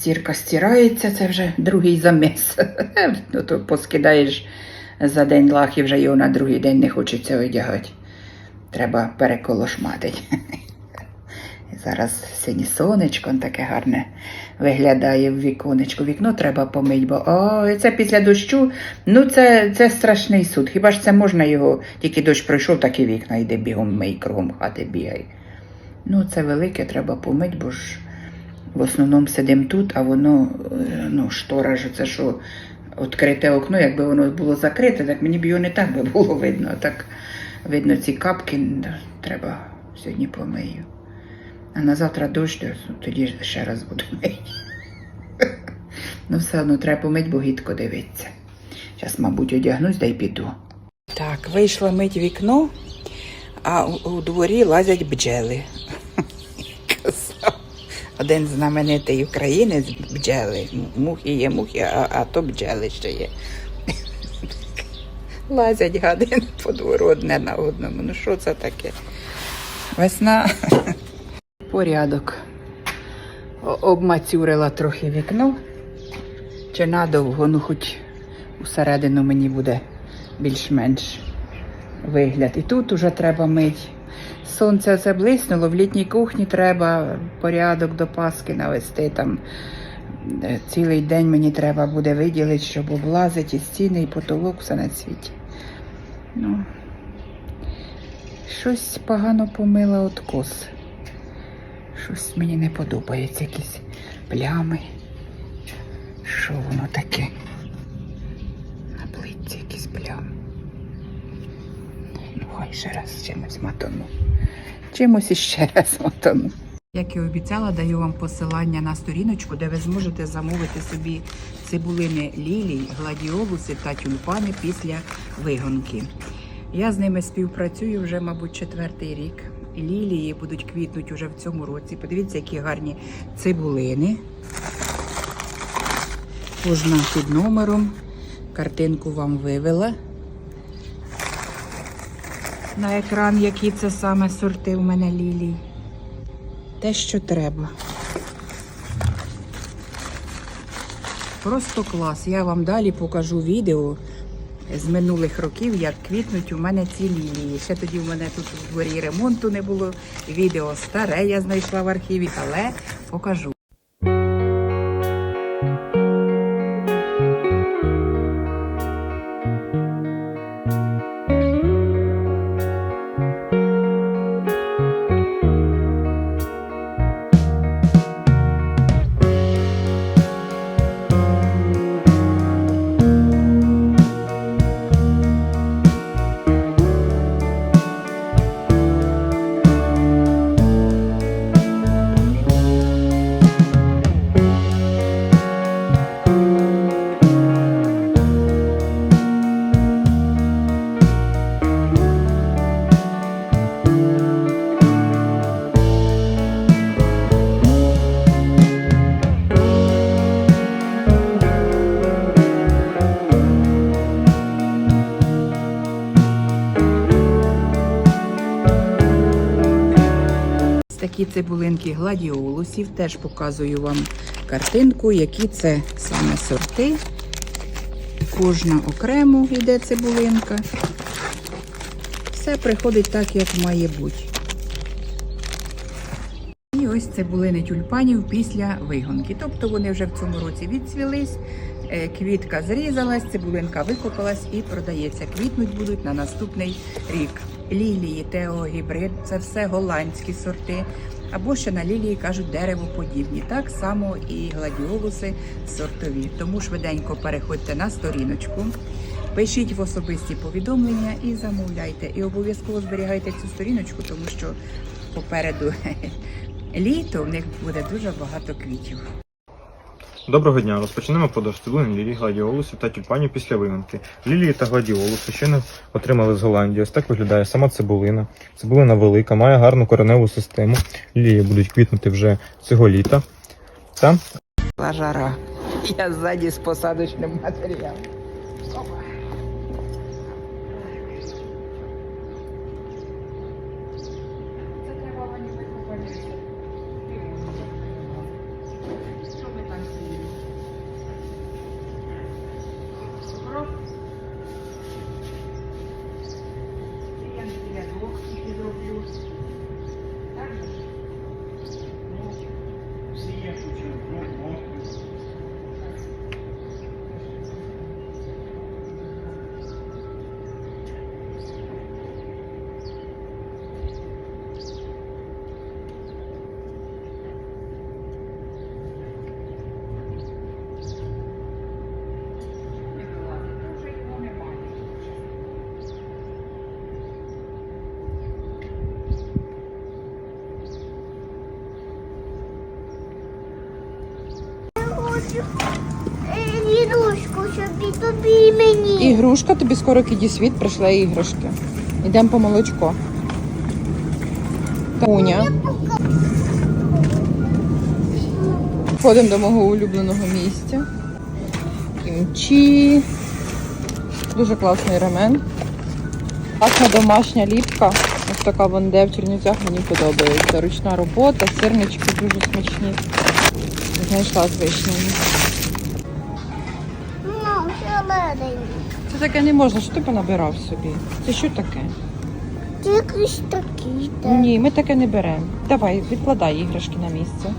Стірка стирається, це вже другий заміс. ну, то поскидаєш за день лах і вже його на другий день не хочеться одягати. Треба переколошматити. Зараз синє сонечко таке гарне виглядає в віконечку. Вікно треба помити, бо о, це після дощу. Ну, це, це страшний суд. Хіба ж це можна його, тільки дощ пройшов, так і вікна йде бігом мий, кругом хати бігай. Ну, це велике, треба помити, бо ж в основному сидимо тут, а воно, е, ну, штора ж це що, відкрите окно, якби воно було закрите, так мені б його не так би було видно. Так видно ці капки, треба сьогодні помию. А на завтра дощ, то тоді ще раз буду мити. Ну, все одно треба помити, бо гідко дивиться. Зараз, мабуть, одягнусь да й піду. Так, вийшла мить вікно, а у дворі лазять бджели. Один знаменитий українець бджели. Мухи є мухи, а, а то бджели ще є. Лазять гадини по двору одне на одному. Ну що це таке? Весна. Порядок. Обмацюрила трохи вікно. Чи надовго, ну хоч усередину мені буде більш-менш вигляд. І тут уже треба мить. Сонце це блиснуло, в літній кухні треба порядок до Паски навести. Там е, цілий день мені треба буде виділити, щоб облазити і стіни, і потолок, все на світі. Ну, щось погано помила откос. Щось мені не подобається, якісь плями. Що воно таке? На плитці якісь плями. Хай ще раз чимось матону. Чимось іще раз матону. Як і обіцяла, даю вам посилання на сторіночку, де ви зможете замовити собі цибулини лілій, гладіолуси та тюльпани після вигонки. Я з ними співпрацюю вже, мабуть, четвертий рік. Лілії будуть квітнути вже в цьому році. Подивіться, які гарні цибулини. Кожна під номером. Картинку вам вивела на екран, які це саме сорти у мене лілій. Те, що треба. Просто клас. Я вам далі покажу відео з минулих років, як квітнуть у мене ці лілії. Ще тоді в мене тут у дворі ремонту не було. Відео старе я знайшла в архіві, але покажу. Такі цибулинки гладіолусів. Теж показую вам картинку, які це саме сорти. Кожна окремо йде цибулинка. Все приходить так, як має бути. І ось цибулини тюльпанів після вигонки. Тобто вони вже в цьому році відцвілись, е, квітка зрізалась, цибулинка викопалась і продається. Квітнуть будуть на наступний рік. Лілії, теогібрид це все голландські сорти. Або ще на лілії кажуть деревоподібні. Так само і гладіолуси сортові. Тому швиденько переходьте на сторіночку. Пишіть в особисті повідомлення і замовляйте. І обов'язково зберігайте цю сторіночку, тому що попереду літо в них буде дуже багато квітів. Доброго дня. Розпочнемо продаж цибулин лілії гладіолусів та тюльпанів після вигонки. Лілії та гладіолуси не отримали з Голландії. Ось так виглядає сама цибулина. Цибулина велика, має гарну кореневу систему. Лілії будуть квітнути вже цього літа. Та жара. Я ззаді з посадочним матеріалом. Що ми там хочу е, ігрушку, щоб і тобі і мені. Ігрушка, тобі скоро кіді світ прийшла іграшки. Йдемо по молочко. Уня. Ходимо до мого улюбленого місця. Кімчі. Дуже класний рамен. Класна домашня ліпка. Ось така ванде в Чернівцях мені подобається. Ручна робота, сирнички дуже смачні. Знайшла з вишнями. Ну. Це таке не можна, що ти понабирав собі? Це що таке? Тільки ж такий. так. Ні, ми таке не беремо. Давай, відкладай іграшки на місце.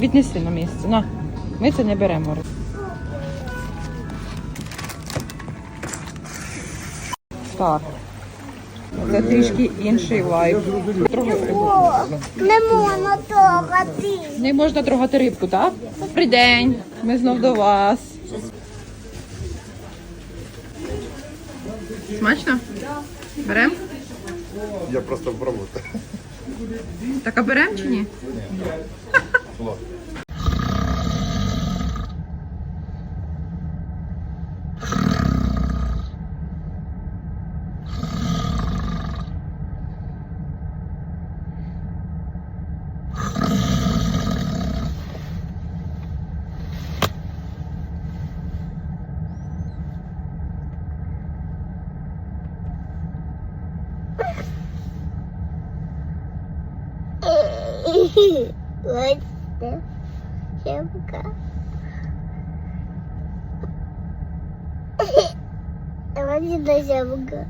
Віднеси на місце. На. Ми це не беремо. Так. Це трішки інший лайф. Не можна трогати. Не можна трогати рибку, так? Добрий день. Ми знов до вас. Смачно? Берем? Я просто пробую. Так а берем чи ні? Ось це. Щепка. Це щепка.